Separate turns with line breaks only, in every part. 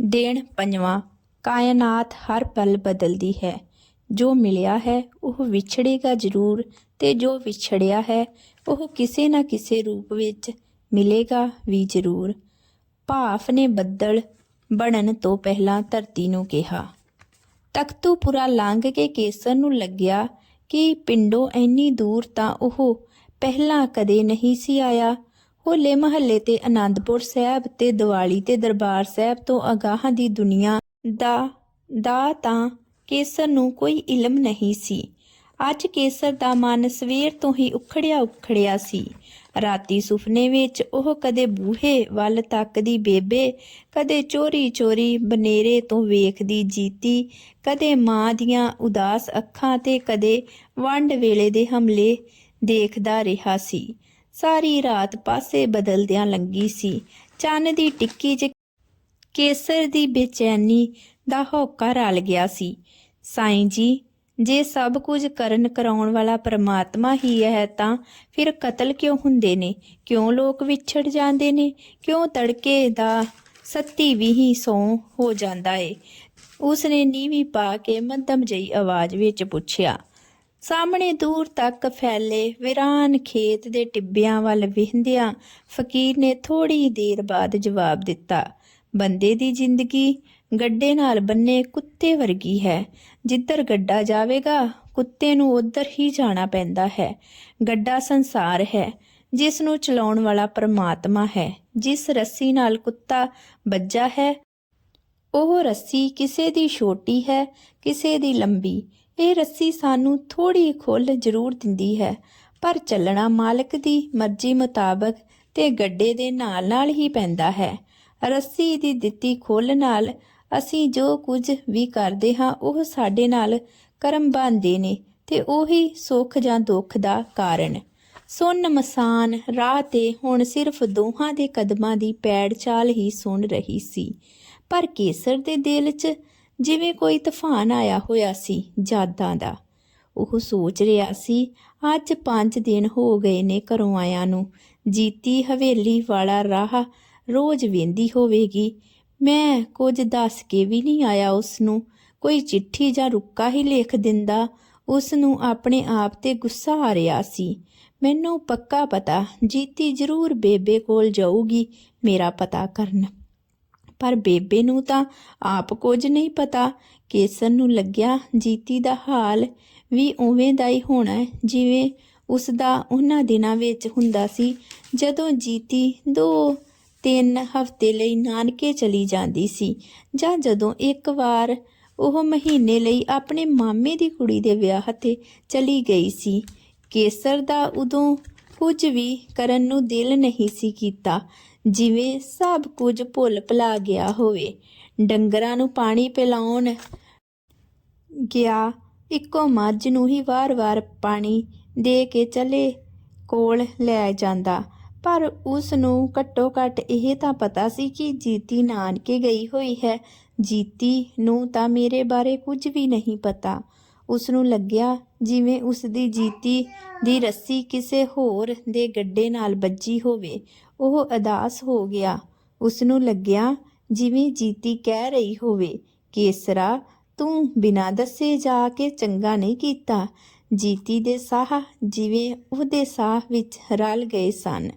ਦੇਣ ਪੰਜਵਾਂ, ਕਾਇਨਾਤ ਹਰ ਪਲ ਬਦਲਦੀ ਹੈ। ਜੋ ਮਿਲਿਆ ਹੈ, ਉਹ ਵਿਛੜੇਗਾ ਜ਼ਰੂਰ ਤੇ ਜੋ ਵਿਛੜਿਆ ਹੈ, ਉਹ ਕਿਸੇ ਨਾ ਕਿਸੇ ਰੂਪ ਵਿੱਚ ਮਿਲੇਗਾ ਵੀ ਜ਼ਰੂਰ। ਭਾਫ ਨੇ ਬੱਦਲ ਬਣਨ ਤੋਂ ਪਹਿਲਾਂ ਧਰਤੀ ਨੂੰ ਕਿਹਾ। ਤਖਤੂਪੁਰਾ ਲੰਘ ਕੇ ਕੇਸਰ ਨੂੰ ਲੱਗਿਆ ਕਿ ਪਿੰਡੋਂ ਇੰਨੀ ਦੂਰ ਤਾਂ ਉਹ ਪਹਿਲਾਂ ਕਦੇ ਨਹੀਂ ਸੀ ਆਇਆ। ਹੋਲੇ ਮਹੱਲੇ ਤੇ ਆਨੰਦਪੁਰ ਸਾਹਿਬ ਤੇ ਦੀਵਾਲੀ ਤੇ ਦਰਬਾਰ ਸਾਹਿਬ ਤੋਂ ਅਗਾਹਾਂ ਦੀ ਦੁਨੀਆ ਦਾ ਦਾ ਤਾਂ ਕੇਸਰ ਨੂੰ ਕੋਈ ਇਲਮ ਨਹੀਂ ਸੀ। ਅੱਜ ਕੇਸਰ ਦਾ ਮਨ ਸਵੇਰ ਤੋਂ ਹੀ ਉਖੜਿਆ ਉਖੜਿਆ ਸੀ। ਰਾਤੀ ਸੁਪਨੇ ਵਿੱਚ ਉਹ ਕਦੇ ਬੂਹੇ ਵੱਲ ਤੱਕਦੀ ਬੇਬੇ, ਕਦੇ ਚੋਰੀ ਚੋਰੀ ਬਨੇਰੇ ਤੋਂ ਵੇਖਦੀ ਜੀਤੀ, ਕਦੇ ਮਾਂ ਦੀਆਂ ਉਦਾਸ ਅੱਖਾਂ ਤੇ ਕਦੇ ਵੰਡ ਵੇਲੇ ਦੇ ਹਮਲੇ ਦੇਖਦਾ ਰਿਹਾ ਸੀ। ਸਾਰੀ ਰਾਤ ਪਾਸੇ ਬਦਲਦਿਆਂ ਲੰਗੀ ਸੀ। ਚੰਨ ਦੀ ਟਿੱਕੀ 'ਚ ਕੇਸਰ ਦੀ ਬੇਚੈਨੀ ਦਾ ਹੋਕਾ ਰਲ ਗਿਆ ਸੀ। ਸਾਈਂ ਜੀ, ਜੇ ਸਭ ਕੁਝ ਕਰਨ ਕਰਾਉਣ ਵਾਲਾ ਪਰਮਾਤਮਾ ਹੀ ਹੈ ਤਾਂ ਫਿਰ ਕਤਲ ਕਿਉਂ ਹੁੰਦੇ ਨੇ? ਕਿਉਂ ਲੋਕ ਵਿਛੜ ਜਾਂਦੇ ਨੇ? ਕਿਉਂ ਤੜਕੇ ਦਾ ਸੱਤੀ ਵੀ ਹੀ ਸੌ ਹੋ ਜਾਂਦਾ ਏ? ਉਸਨੇ ਨੀਵੀਂ ਪਾ ਕੇ ਮੱਧਮ ਜਈ ਆਵਾਜ਼ ਵਿੱਚ ਪੁੱਛਿਆ ਸਾਹਮਣੇ ਦੂਰ ਤੱਕ ਫੈਲੇ ਵਿਰਾਨ ਖੇਤ ਦੇ ਟਿੱਬਿਆਂ ਵੱਲ ਵੇਖਦਿਆਂ ਫਕੀਰ ਨੇ ਥੋੜੀ ਦੇਰ ਬਾਅਦ ਜਵਾਬ ਦਿੱਤਾ, ਬੰਦੇ ਦੀ ਜ਼ਿੰਦਗੀ ਗੱਡੇ ਨਾਲ ਬੰਨੇ ਕੁੱਤੇ ਵਰਗੀ ਹੈ। ਜਿੱਧਰ ਗੱਡਾ ਜਾਵੇਗਾ, ਕੁੱਤੇ ਨੂੰ ਉਧਰ ਹੀ ਜਾਣਾ ਪੈਂਦਾ ਹੈ। ਗੱਡਾ ਸੰਸਾਰ ਹੈ, ਜਿਸ ਨੂੰ ਚਲਾਉਣ ਵਾਲਾ ਪਰਮਾਤਮਾ ਹੈ। ਜਿਸ ਰੱਸੀ ਨਾਲ ਕੁੱਤਾ ਵੱਜਾ ਹੈ, ਉਹ ਰੱਸੀ ਕਿਸੇ ਦੀ ਛੋਟੀ ਹੈ, ਕਿਸੇ ਦੀ ਲੰਬੀ। ਇਹ ਰੱਸੀ ਸਾਨੂੰ ਥੋੜੀ ਖੁੱਲ ਜ਼ਰੂਰ ਦਿੰਦੀ ਹੈ, ਪਰ ਚੱਲਣਾ ਮਾਲਕ ਦੀ ਮਰਜ਼ੀ ਮੁਤਾਬਕ ਤੇ ਗੱਡੇ ਦੇ ਨਾਲ ਨਾਲ ਹੀ ਪੈਂਦਾ ਹੈ। ਰੱਸੀ ਦੀ ਦਿੱਤੀ ਖੁੱਲ ਨਾਲ ਅਸੀਂ ਜੋ ਕੁਝ ਵੀ ਕਰਦੇ ਹਾਂ, ਉਹ ਸਾਡੇ ਨਾਲ ਕਰਮ ਬਣਦੇ ਨੇ ਤੇ ਉਹੀ ਸੁੱਖ ਜਾਂ ਦੁੱਖ ਦਾ ਕਾਰਨ। ਸੁਣ ਮਸਾਨ, ਰਾਹ ਤੇ ਹੁਣ ਸਿਰਫ ਦੋਹਾਂ ਦੇ ਕਦਮਾਂ ਦੀ ਪੈੜ ਚਾਲ ਹੀ ਸੁਣ ਰਹੀ ਸੀ। ਪਰ ਕੇਸਰ ਦੇ ਦਿਲ 'ਚ ਜਿਵੇਂ ਕੋਈ ਤੂਫਾਨ ਆਇਆ ਹੋਇਆ ਸੀ ਯਾਦਾਂ ਦਾ। ਉਹ ਸੋਚ ਰਿਹਾ ਸੀ, ਅੱਜ 5 ਦਿਨ ਹੋ ਗਏ ਨੇ ਘਰੋਂ ਆਇਆਂ ਨੂੰ। ਜੀਤੀ ਹਵੇਲੀ ਵਾਲਾ ਰਾਹ ਰੋਜ਼ ਵੇਂਦੀ ਹੋਵੇਗੀ। ਮੈਂ ਕੁਝ ਦੱਸ ਕੇ ਵੀ ਨਹੀਂ ਆਇਆ ਉਸ ਨੂੰ ਕੋਈ ਚਿੱਠੀ ਜਾਂ ਰੁੱਕਾ ਹੀ ਲਿਖ ਦਿੰਦਾ। ਉਸ ਨੂੰ ਆਪਣੇ ਆਪ ਤੇ ਗੁੱਸਾ ਆ ਰਿਹਾ ਸੀ। ਮੈਨੂੰ ਪੱਕਾ ਪਤਾ, ਜੀਤੀ ਜ਼ਰੂਰ ਬੇਬੇ ਕੋਲ ਜਾਊਗੀ, ਮੇਰਾ ਪਤਾ ਕਰਨ। ਪਰ ਬੇਬੇ ਨੂੰ ਤਾਂ ਆਪ ਕੁਝ ਨਹੀਂ ਪਤਾ। ਕੇਸਰ ਨੂੰ ਲੱਗਿਆ ਜੀਤੀ ਦਾ ਹਾਲ ਵੀ ਉਵੇਂ ਦਾ ਹੀ ਹੋਣਾ ਜਿਵੇਂ ਉਸ ਦਾ ਉਹਨਾਂ ਦਿਨਾਂ ਵਿੱਚ ਹੁੰਦਾ ਸੀ, ਜਦੋਂ ਜੀਤੀ ਦੋ ਤਿੰਨ ਹਫ਼ਤੇ ਲਈ ਨਾਨਕੇ ਚਲੀ ਜਾਂਦੀ ਸੀ, ਜਾਂ ਜਦੋਂ ਇੱਕ ਵਾਰ ਉਹ ਮਹੀਨੇ ਲਈ ਆਪਣੇ ਮਾਮੇ ਦੀ ਕੁੜੀ ਦੇ ਵਿਆਹ ਤੇ ਚਲੀ ਗਈ ਸੀ। ਕੇਸਰ ਦਾ ਉਦੋਂ ਕੁਝ ਵੀ ਕਰਨ ਨੂੰ ਦਿਲ ਨਹੀਂ ਸੀ ਕੀਤਾ, ਜਿਵੇਂ ਸਭ ਕੁਝ ਭੁੱਲ ਭੁਲਾ ਗਿਆ ਹੋਵੇ। ਡੰਗਰਾਂ ਨੂੰ ਪਾਣੀ ਪਿਲਾਉਣ ਗਿਆ, ਇੱਕੋ ਮੱਝ ਨੂੰ ਹੀ ਵਾਰ-ਵਾਰ ਪਾਣੀ ਦੇ ਕੇ ਚਲੇ ਕੋਲ ਲੈ ਜਾਂਦਾ, ਪਰ ਉਸ ਨੂੰ ਘੱਟੋ ਘੱਟ ਇਹ ਤਾਂ ਪਤਾ ਸੀ ਕਿ ਜੀਤੀ ਨਾਨਕੇ ਗਈ ਹੋਈ ਹੈ। ਜੀਤੀ ਨੂੰ ਤਾਂ ਮੇਰੇ ਬਾਰੇ ਕੁਝ ਵੀ ਨਹੀਂ ਪਤਾ। ਉਸ ਨੂੰ ਲੱਗਿਆ ਜਿਵੇਂ ਉਸ ਦੀ ਜੀਤੀ ਦੀ ਰੱਸੀ ਕਿਸੇ ਹੋਰ ਦੇ ਗੱਡੇ ਨਾਲ ਵੱਜੀ ਹੋਵੇ। ਉਹ ਅਦਾਸ ਹੋ ਗਿਆ। ਉਸ ਨੂੰ ਲੱਗਿਆ ਜਿਵੇਂ ਜੀਤੀ ਕਹਿ ਰਹੀ ਹੋਵੇ, ਕੇਸਰਾ, ਤੂੰ ਬਿਨਾਂ ਦੱਸੇ ਜਾ ਕੇ ਚੰਗਾ ਨਹੀਂ ਕੀਤਾ। ਜੀਤੀ ਦੇ ਸਾਹ ਜਿਵੇਂ ਉਹਦੇ ਸਾਹ ਵਿੱਚ ਰਲ ਗਏ ਸਨ।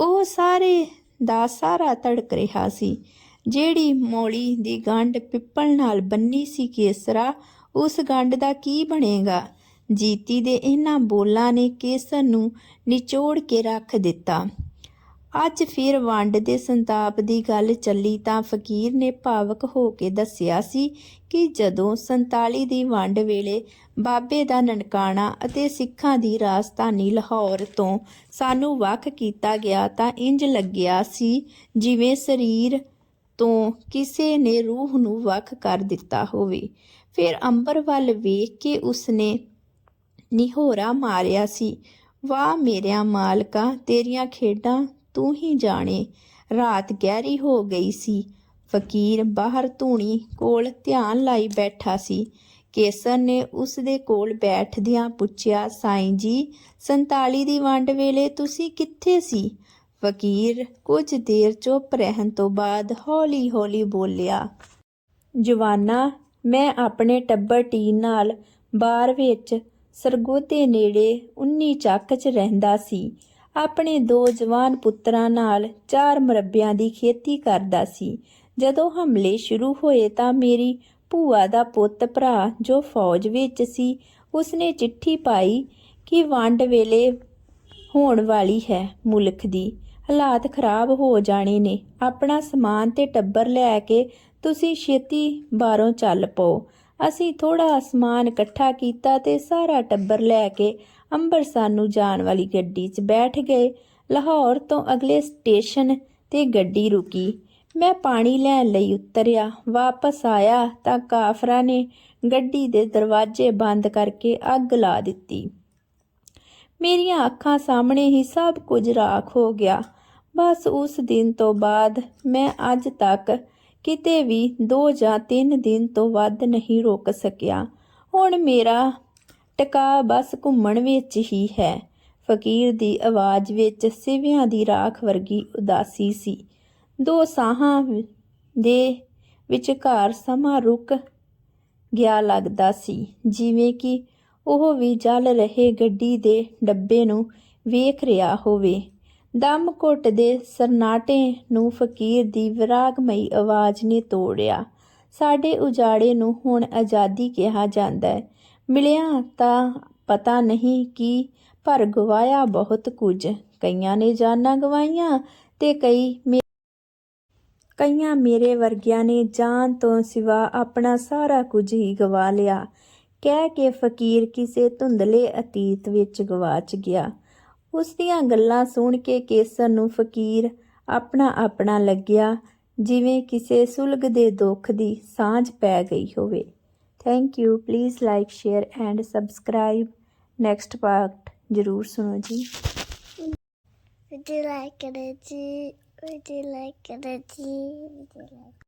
ਉਹ ਸਾਰੇ ਦਾ ਸਾਰਾ ਤੜਕ ਰਿਹਾ ਸੀ। ਜਿਹੜੀ ਮੌਲੀ ਦੀ ਗੰਢ ਪਿੱਪਲ ਨਾਲ ਬੰਨੀ ਸੀ ਕੇਸਰਾ ਉਸ ਗੰਢ ਦਾ ਕੀ ਬਣੇਗਾ? ਜੀਤੀ ਦੇ ਇਹਨਾਂ ਬੋਲਾਂ ਨੇ ਕੇਸਰ ਨੂੰ ਨਿਚੋੜ ਕੇ ਰੱਖ ਦਿੱਤਾ। ਅੱਜ ਫਿਰ ਵੰਡ ਦੇ ਸੰਤਾਪ ਦੀ ਗੱਲ ਚੱਲੀ ਤਾਂ ਫਕੀਰ ਨੇ ਭਾਵਕ ਹੋ ਕੇ ਦੱਸਿਆ ਸੀ ਕਿ ਜਦੋਂ 47 ਦੀ ਵੰਡ ਵੇਲੇ ਬਾਬੇ ਦਾ ਨਨਕਾਣਾ ਅਤੇ ਸਿੱਖਾਂ ਦੀ ਰਾਜਧਾਨੀ ਲਾਹੌਰ ਤੋਂ ਸਾਨੂੰ ਵੱਖ ਕੀਤਾ ਗਿਆ ਤਾਂ ਇੰਜ ਲੱਗਿਆ ਸੀ ਜਿਵੇਂ ਸਰੀਰ ਤੋਂ ਕਿਸੇ ਨੇ ਰੂਹ ਨੂੰ ਵੱਖ ਕਰ ਦਿੱਤਾ ਹੋਵੇ। ਫਿਰ ਅੰਬਰ ਵੱਲ ਵੇਖ ਕੇ ਉਸਨੇ ਨਿਹੋਰਾ ਮਾਰਿਆ ਸੀ, ਵਾਹ ਮੇਰਿਆ ਮਾਲਕਾ, ਤੇਰੀਆਂ ਖੇਡਾਂ ਤੂੰ ਹੀ ਜਾਣੇ। ਰਾਤ ਗਹਿਰੀ ਹੋ ਗਈ ਸੀ। ਫਕੀਰ ਬਾਹਰ ਧੂਣੀ ਕੋਲ ਧਿਆਨ ਲਾਈ ਬੈਠਾ ਸੀ। ਕੇਸਰ ਨੇ ਉਸ ਦੇ ਕੋਲ ਬੈਠਦਿਆਂ ਪੁੱਛਿਆ, ਸਾਈਂ ਜੀ 47 ਦੀ ਵੰਡ ਵੇਲੇ ਤੁਸੀਂ ਕਿੱਥੇ ਸੀ? ਫਕੀਰ ਕੁਝ ਦੇਰ ਚੁੱਪ ਰਹਿਣ ਤੋਂ ਬਾਅਦ ਹੌਲੀ-ਹੌਲੀ ਬੋਲਿਆ, ਜਵਾਨਾ, ਮੈਂ ਆਪਣੇ ਟੱਬਰ ਟੀਨ ਨਾਲ ਬਾਰ ਵਿੱਚ ਸਰਗੋਧੇ ਨੇੜੇ 19 ਚੱਕ 'ਚ ਰਹਿੰਦਾ ਸੀ। ਆਪਣੇ ਦੋ ਜਵਾਨ ਪੁੱਤਰਾਂ ਨਾਲ ਚਾਰ ਮਰੱਬਿਆਂ ਦੀ ਖੇਤੀ ਕਰਦਾ ਸੀ। ਜਦੋਂ ਹਮਲੇ ਸ਼ੁਰੂ ਹੋਏ ਤਾਂ ਮੇਰੀ ਭੂਆ ਦਾ ਪੁੱਤ ਭਰਾ ਜੋ ਫੌਜ ਵਿੱਚ ਸੀ, ਉਸਨੇ ਚਿੱਠੀ ਪਾਈ ਕਿ ਵੰਡ ਵੇਲੇ ਹੋਣ ਵਾਲੀ ਹੈ ਮੁਲਕ ਦੀ। ਹਾਲਾਤ ਖਰਾਬ ਹੋ ਜਾਣੇ ਨੇ। ਆਪਣਾ ਸਮਾਨ ਤੇ ਟੱਬਰ ਲੈ ਕੇ ਤੁਸੀਂ ਛੇਤੀ ਬਾਹਰੋਂ ਚੱਲ ਪਓ। ਅਸੀਂ ਥੋੜਾ ਸਮਾਨ ਇਕੱਠਾ ਕੀਤਾ ਤੇ ਸਾਰਾ ਟੱਬਰ ਲੈ ਕੇ ਅੰਮ੍ਰਿਤਸਰ ਨੂੰ ਜਾਣ ਵਾਲੀ ਗੱਡੀ 'ਚ ਬੈਠ ਗਏ। ਲਾਹੌਰ ਤੋਂ ਅਗਲੇ ਸਟੇਸ਼ਨ ਤੇ ਗੱਡੀ ਰੁਕੀ। ਮੈਂ ਪਾਣੀ ਲੈਣ ਲਈ ਉਤਰਿਆ। ਵਾਪਸ ਆਇਆ ਤਾਂ ਕਾਫਰਾਂ ਨੇ ਗੱਡੀ ਦੇ ਦਰਵਾਜ਼ੇ ਬੰਦ ਕਰਕੇ ਅੱਗ ਲਾ ਦਿੱਤੀ। ਮੇਰੀਆਂ ਅੱਖਾਂ ਸਾਹਮਣੇ ਹੀ ਸਭ ਕੁਝ ਰਾਖ ਹੋ ਗਿਆ। ਬਸ ਉਸ ਦਿਨ ਤੋਂ ਬਾਅਦ ਮੈਂ ਅੱਜ ਤੱਕ ਕਿਤੇ ਵੀ 2 ਜਾਂ 3 ਦਿਨ ਤੋਂ ਵੱਧ ਨਹੀਂ ਰੁਕ ਸਕਿਆ। ਹੁਣ ਮੇਰਾ ਟਿਕਾ ਬਸ ਘੁੰਮਣ ਵਿੱਚ ਹੀ ਹੈ। ਫਕੀਰ ਦੀ ਆਵਾਜ਼ ਵਿੱਚ ਸਿਵਿਆਂ ਦੀ ਰਾਖ ਵਰਗੀ ਉਦਾਸੀ ਸੀ। ਦੋ ਸਾਹਾਂ ਦੇ ਵਿਚਕਾਰ ਸਮਾਂ ਰੁਕ ਗਿਆ ਲੱਗਦਾ ਸੀ, ਜਿਵੇਂ ਕਿ ਉਹ ਵੀ ਜਲ ਰਹੇ ਗੱਡੀ ਦੇ ਡੱਬੇ ਨੂੰ ਵੇਖ ਰਿਹਾ ਹੋਵੇ। ਦਮ ਘੁੱਟ ਦੇ ਸਰਨਾਟੇ ਨੂੰ ਫਕੀਰ ਦੀ ਵਿਰਾਗਮਈ ਆਵਾਜ਼ ਨੇ ਤੋੜਿਆ। ਸਾਡੇ ਉਜਾੜੇ ਨੂੰ ਹੁਣ ਆਜ਼ਾਦੀ ਕਿਹਾ ਜਾਂਦਾ ਹੈ। ਮਿਲਿਆ ਤਾਂ ਪਤਾ ਨਹੀਂ ਕੀ ਪਰ ਗਵਾਇਆ ਬਹੁਤ ਕੁਝ। ਕਈਆਂ ਨੇ ਜਾਨਾਂ ਗਵਾਈਆਂ ਤੇ ਕਈ ਮੇ- ਕਈਆਂ ਮੇਰੇ ਵਰਗਿਆਂ ਨੇ ਜਾਨ ਤੋਂ ਸਿਵਾ ਆਪਣਾ ਸਾਰਾ ਕੁਝ ਹੀ ਗਵਾ ਲਿਆ। ਕਹਿ ਕੇ ਫਕੀਰ ਕਿਸੇ ਧੁੰਦਲੇ ਅਤੀਤ ਵਿੱਚ ਗਵਾਚ ਗਿਆ। ਉਸ ਦੀਆਂ ਗੱਲਾਂ ਸੁਣ ਕੇ ਕੇਸਰ ਨੂੰ ਫਕੀਰ ਆਪਣਾ ਆਪਣਾ ਲੱਗਿਆ ਜਿਵੇਂ ਕਿਸੇ ਸੁਲਗ ਦੇ ਦੁੱਖ ਦੀ ਸਾਂਝ ਪੈ ਗਈ ਹੋਵੇ। Thank you please like share and subscribe next part ਜਰੂਰ ਸੁਣੋ ਜੀ।
Would you like it, Would you like it, Would you like